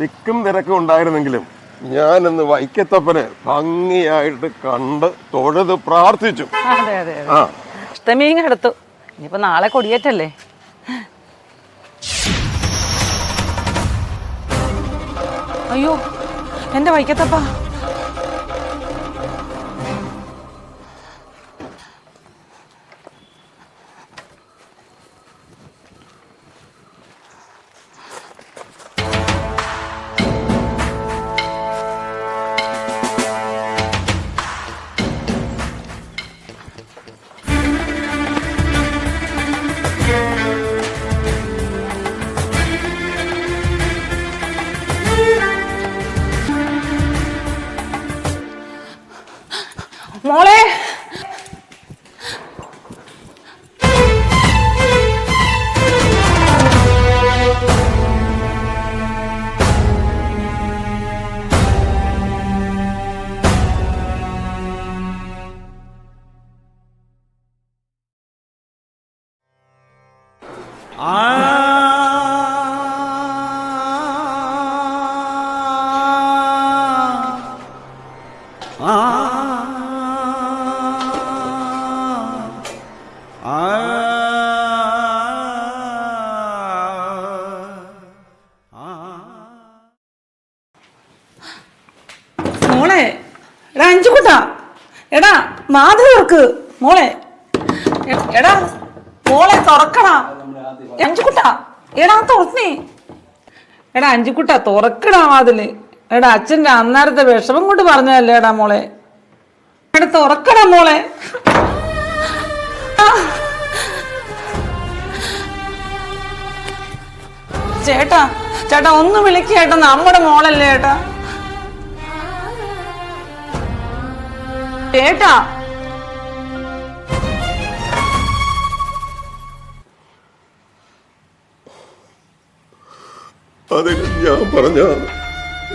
തിക്കും തിരക്കും ഉണ്ടായിരുന്നെങ്കിലും ഞാനിന്ന് വൈക്കത്തപ്പനെ ഭംഗിയായിട്ട് കണ്ട് തൊഴുത് പ്രാർത്ഥിച്ചു. അതെ അതെ ഇനിയിപ്പോ നാളെ കൊടിയേറ്റല്ലേ? അയ്യോ എന്റെ വൈക്കത്തപ്പ. മോളെ എടാ അഞ്ചുകുട്ട. എടാ മാധവ തുറക്ക് മോളെ എടാ മോളെ തുറക്കണ അഞ്ചുകുട്ട എടാ തുറന്നേ എടാ അഞ്ചുകുട്ട തുറക്കടാ വാതിൽ. എടാ അച്ഛന്റെ അന്നേരത്തെ വിഷമം കൊണ്ട് പറഞ്ഞതല്ലേ എടാ മോളെ. എടാ തുറക്കടാ മോളെ. ചേട്ടാ ചേട്ടാ ഒന്ന് വിളിക്കേട്ടാ നമ്മുടെ മോളല്ലേ ചേട്ടാ. ചേട്ടാ അതിന് ഞാൻ പറഞ്ഞ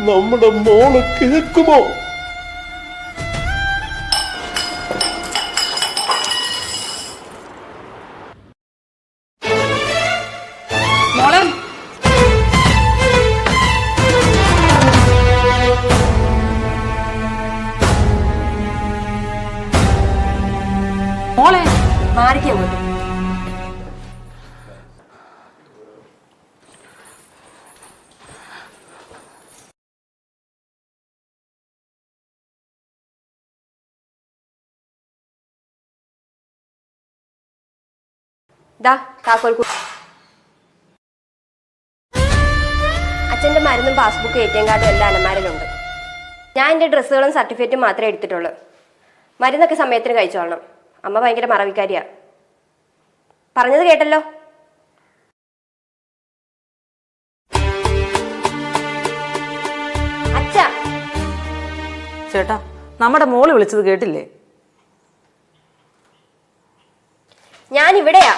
നമ്മുടെ മോൾ കേൾക്കുമോ മോളെ. മോളെ മാറിക്കേ ദാ താക്കോൽ അച്ഛന്റെ മരുന്നും പാസ്ബുക്കും എ ടി എം കാർഡും എല്ലാം അലമാരയിലുണ്ട്. ഞാൻ എന്റെ ഡ്രസ്സുകളും സർട്ടിഫിക്കറ്റും മാത്രമേ എടുത്തിട്ടുള്ളൂ. മരുന്നൊക്കെ സമയത്തിന് കഴിച്ചോളണം. അമ്മ ഭയങ്കര മറവിക്കാരിയാ. പറഞ്ഞത് കേട്ടല്ലോ? അച്ഛ. ചേട്ടാ നമ്മുടെ മോൾ വിളിച്ചത് കേട്ടില്ലേ? ഞാൻ ഇവിടെയാ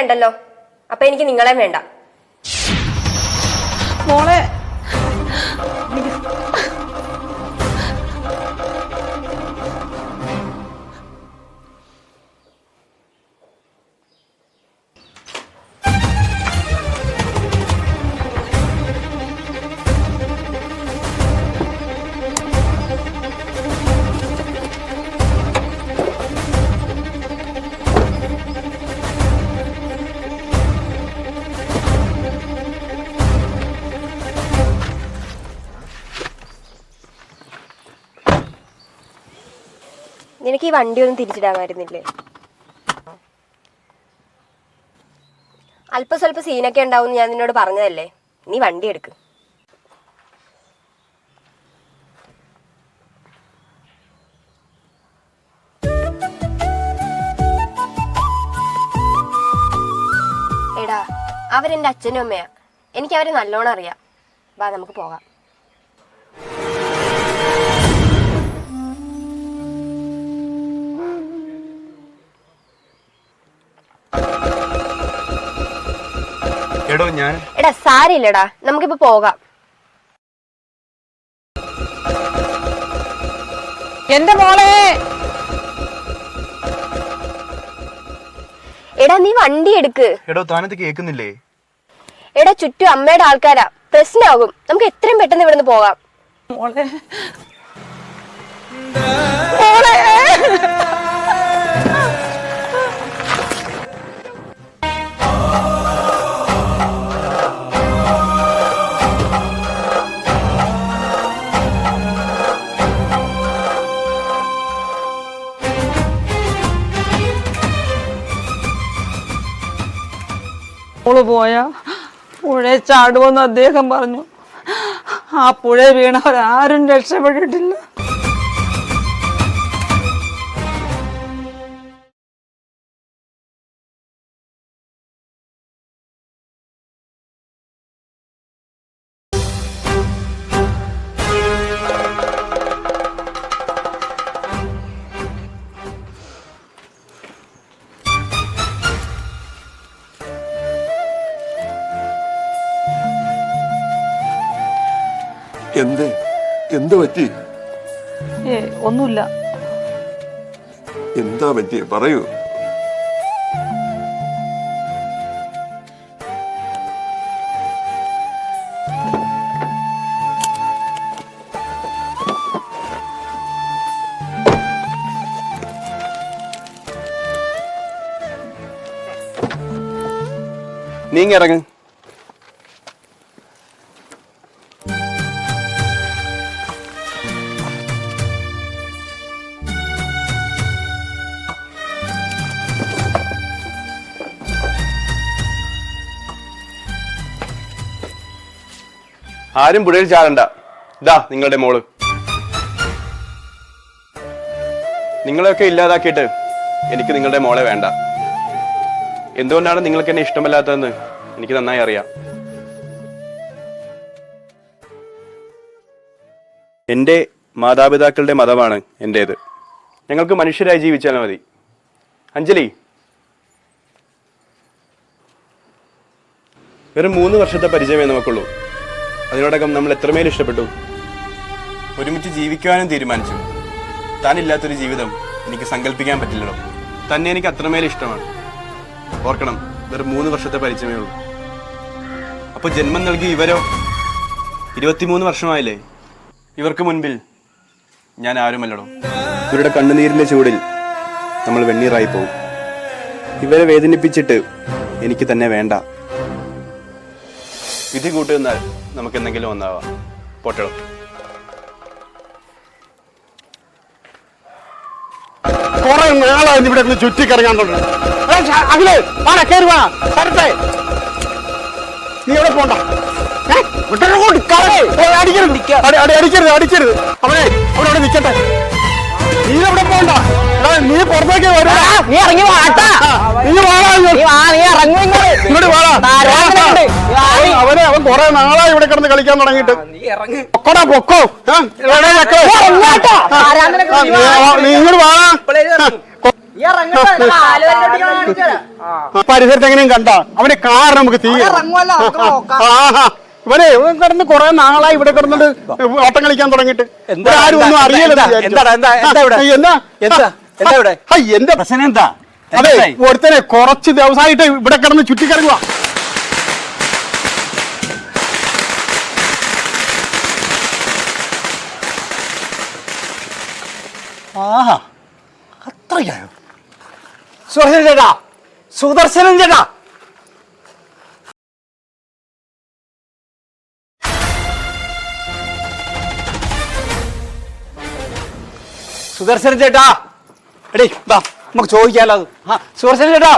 വേണ്ടല്ലോ. അപ്പൊ എനിക്ക് നിങ്ങളെ വേണ്ട. മോളെ നിനക്ക് ഈ വണ്ടി ഒന്നും തിരിച്ചിടാമായിരുന്നില്ലേ? അല്പ സ്വല്പ സീനൊക്കെ ഉണ്ടാവും ഞാൻ നിന്നോട് പറഞ്ഞതല്ലേ? നീ വണ്ടി എടുക്ക്. എടാ അവരെന്റെ അച്ഛനും അമ്മയാ. എനിക്ക് അവരെ നല്ലോണം അറിയാം. വാ നമുക്ക് പോകാം. എടോ ഞാൻ. എടാ സാരില്ലടാ നമുക്കിപ്പോ പോകാം. എന്റെ മോളെ. എടാ നീ വണ്ടി എടുക്ക്. എടോ താനത് കേക്കുന്നില്ലേ എടാ ചുറ്റും അമ്മയുടെ ആൾക്കാരാ. പ്രശ്നമാകും നമുക്ക് എത്രയും പെട്ടെന്ന് ഇവിടുന്ന് പോകാം. മോൾ പുഴ ചാടുമെന്ന് അദ്ദേഹം പറഞ്ഞു. ആ പുഴ വീണവരാരും രക്ഷപ്പെട്ടിട്ടില്ല. എന്ത്? എന്ത് പറ്റി? ഏ ഒന്നുമില്ല. എന്താ പറ്റിയ പറയൂ. നീങ്ങ ആരും പുഴയിൽ ചാടണ്ട. ഇതാ നിങ്ങളുടെ മോൾ. നിങ്ങളെയൊക്കെ ഇല്ലാതാക്കിയിട്ട് എനിക്ക് നിങ്ങളുടെ മോളെ വേണ്ട. എന്തുകൊണ്ടാണ് നിങ്ങൾക്ക് എന്നെ ഇഷ്ടമല്ലാത്തതെന്ന് എനിക്ക് നന്നായി അറിയാം. എന്റെ മാതാപിതാക്കളുടെ മതമാണ് എന്റേത്. ഞങ്ങൾക്ക് മനുഷ്യരായി ജീവിച്ചാൽ മതി. അഞ്ജലി. വെറും മൂന്ന് വർഷത്തെ പരിചയമേ നമുക്കുള്ളൂ. അതിനോടകം നമ്മൾ എത്രമേൽ ഇഷ്ടപ്പെട്ടു? ഒരുമിച്ച് ജീവിക്കുവാനും തീരുമാനിച്ചു. താനില്ലാത്തൊരു ജീവിതം എനിക്ക് സങ്കല്പിക്കാൻ പറ്റില്ലല്ലോ. തന്നെ എനിക്ക് അത്രമേൽ ഇഷ്ടമാണ്. ഓർക്കണം വെറും മൂന്ന് വർഷത്തെ പരിചയമേ ഉള്ളൂ. അപ്പൊ ജന്മം നൽകി ഇവരോ? ഇരുപത്തിമൂന്ന് വർഷമായില്ലേ? ഇവർക്ക് മുൻപിൽ ഞാൻ ആരുമല്ലടോ. ഇവരുടെ കണ്ണുനീരിന്റെ ചൂടിൽ നമ്മൾ വെണ്ണീറായി പോകും ഇവരെ വേദനിപ്പിച്ചിട്ട് എനിക്ക് തന്നെ വേണ്ട. വിധി കൂട്ടുന്നാൽ നമുക്ക് എന്തെങ്കിലും ഒന്നാവാം. പോട്ടടോ. കുറെ നാളായി ഇവിടെ നിന്ന് ചുറ്റിക്കറങ്ങാൻ തുടങ്ങി. അഖിലേ വാടാ കയറി വാ തരട്ടെ നീ എവിടെ പോണ്ട. അടിക്കരുത് അടി- അടി- അടിക്കരുത് അടിക്കരുത്. അവനെ അവിടെ അവിടെ നിൽക്കട്ടെ നീ എവിടെ പോണ്ട. നീ പുറത്തേക്ക് വരാ. നീ ഇറങ്ങി വാട്ടാ നീ വാടാ നീ. വാ നീ ഇറങ്ങി ഇങ്ങോട്ട് വാടാ. അവനെ അവൻ കുറെ നാളായി ഇവിടെ കിടന്ന് കളിക്കാൻ തുടങ്ങിയിട്ട്. പൊക്കോടാ പൊക്കോ. നീ ഇങ്ങോട്ട് വാടാ പരിസരത്ത് എങ്ങനെയും കണ്ട. അവന്റെ കാർ നമുക്ക് തീ. ഇവനെ ഇവൻ കിടന്ന് കുറെ നാളായി ഇവിടെ കിടന്നിട്ട് ഓട്ടം കളിക്കാൻ തുടങ്ങിയിട്ട്. ആരും ഒന്നും അറിയില്ല എന്താ, എന്താ, എന്താ, എന്താ ഇവിടെ? ആ, എന്റെ പ്രശ്നം എന്താ അതെ എന്തായി? ഒരുത്തനെ കുറച്ച് ദിവസമായിട്ട് ഇവിടെ കിടന്ന് ചുറ്റിക്കറങ്ങുക ആഹാ അത്രയ്ക്കായോ സുദർശനൻ ചേട്ടാ സുദർശനൻ ചേട്ടാ സുദർശനൻ ചേട്ടാ എടേ വാ നമുക്ക് ചോദിക്കാലോ അത്. ആ സുഹൃത്തിനെ ചേട്ടാ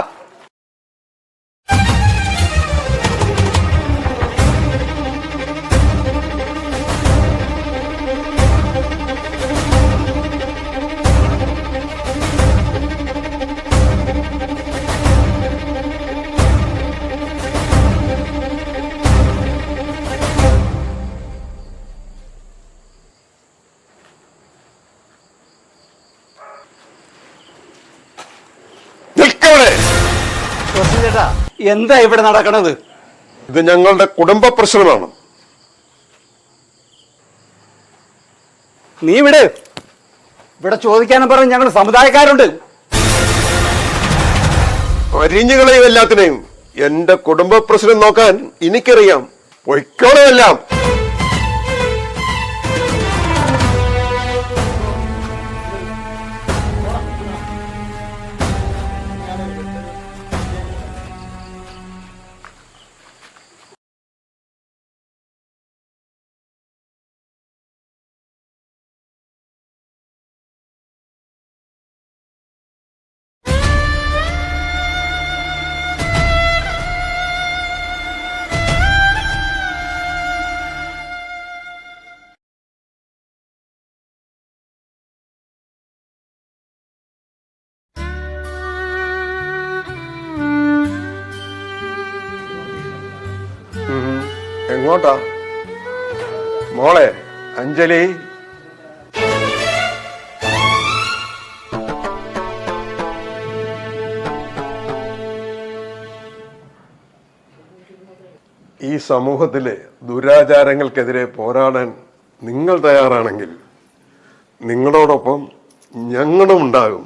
എന്താ ഇവിടെ നടക്കണത്? ഇത് ഞങ്ങളുടെ കുടുംബ പ്രശ്നമാണ്. നീ വിട്. ഇവിടെ ചോദിക്കാനും പറഞ്ഞ് ഞങ്ങൾ സമുദായക്കാരുണ്ട്. അരിഞ്ഞുകളെയും എല്ലാത്തിനെയും. എന്റെ കുടുംബ പ്രശ്നം നോക്കാൻ എനിക്കറിയാം. പൊയ്ക്കോളമെല്ലാം എങ്ങോട്ടാ മോളെ അഞ്ജലി. ഈ സമൂഹത്തിലെ ദുരാചാരങ്ങൾക്കെതിരെ പോരാടാൻ നിങ്ങൾ തയ്യാറാണെങ്കിൽ നിങ്ങളോടൊപ്പം ഞങ്ങളും ഉണ്ടാകും.